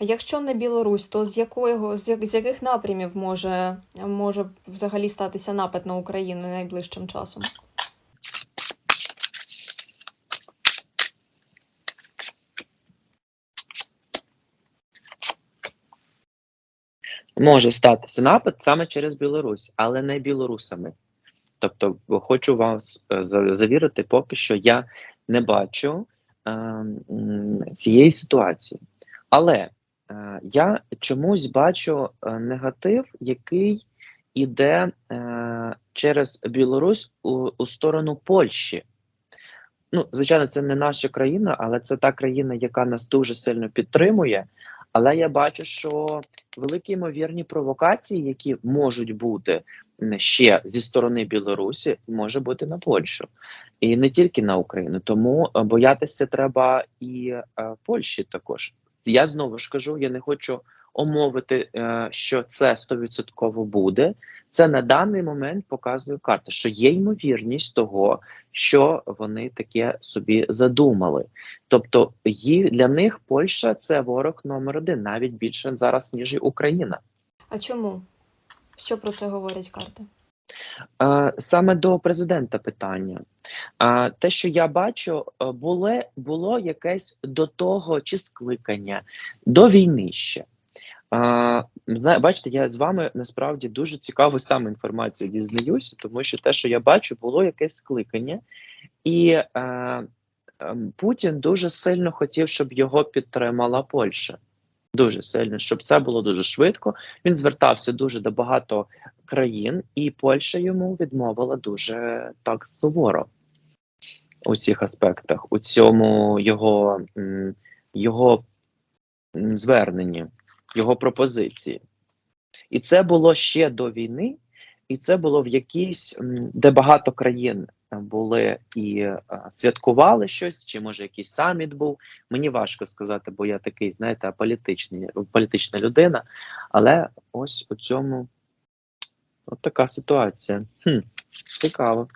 А якщо не Білорусь, то з якого з, як, з яких напрямів може, може взагалі статися напад на Україну найближчим часом? Може статися напад саме через Білорусь, але не білорусами. Тобто, хочу вас завірити, поки що я не бачу е, цієї ситуації. Але я чомусь бачу е, негатив, який іде е, через Білорусь у, у сторону Польщі. Ну, звичайно, це не наша країна, але це та країна, яка нас дуже сильно підтримує. Але я бачу, що великі ймовірні провокації, які можуть бути ще зі сторони Білорусі, може бути на Польщу і не тільки на Україну. Тому е, боятися треба і е, Польщі також. Я знову ж кажу, я не хочу омовити, е, що це 100% буде. Це на даний момент показує карта, що є ймовірність того, що вони таке собі задумали. Тобто, для них Польща це ворог номер один, навіть більше зараз ніж і Україна. А чому? Що про це говорять карти? Е, Саме до президента питання. Е, Те, що я бачу, е, було, було якесь до того чи скликання до війни ще. Бачите, я з вами насправді дуже цікаву саме інформацію дізнаюся, тому що те, що я бачу, було якесь скликання, і е, е, Путін дуже сильно хотів, щоб його підтримала Польща. Дуже сильно, щоб це було дуже швидко. Він звертався дуже до багато країн, і Польща йому відмовила дуже так суворо у всіх аспектах, у цьому його, його зверненні, його пропозиції. І це було ще до війни, і це було в якійсь, де багато країн були і е, святкували щось, чи може якийсь саміт був. Мені важко сказати, бо я такий, знаєте, політичний, політична людина. Але ось у цьому от така ситуація. Хм, цікаво.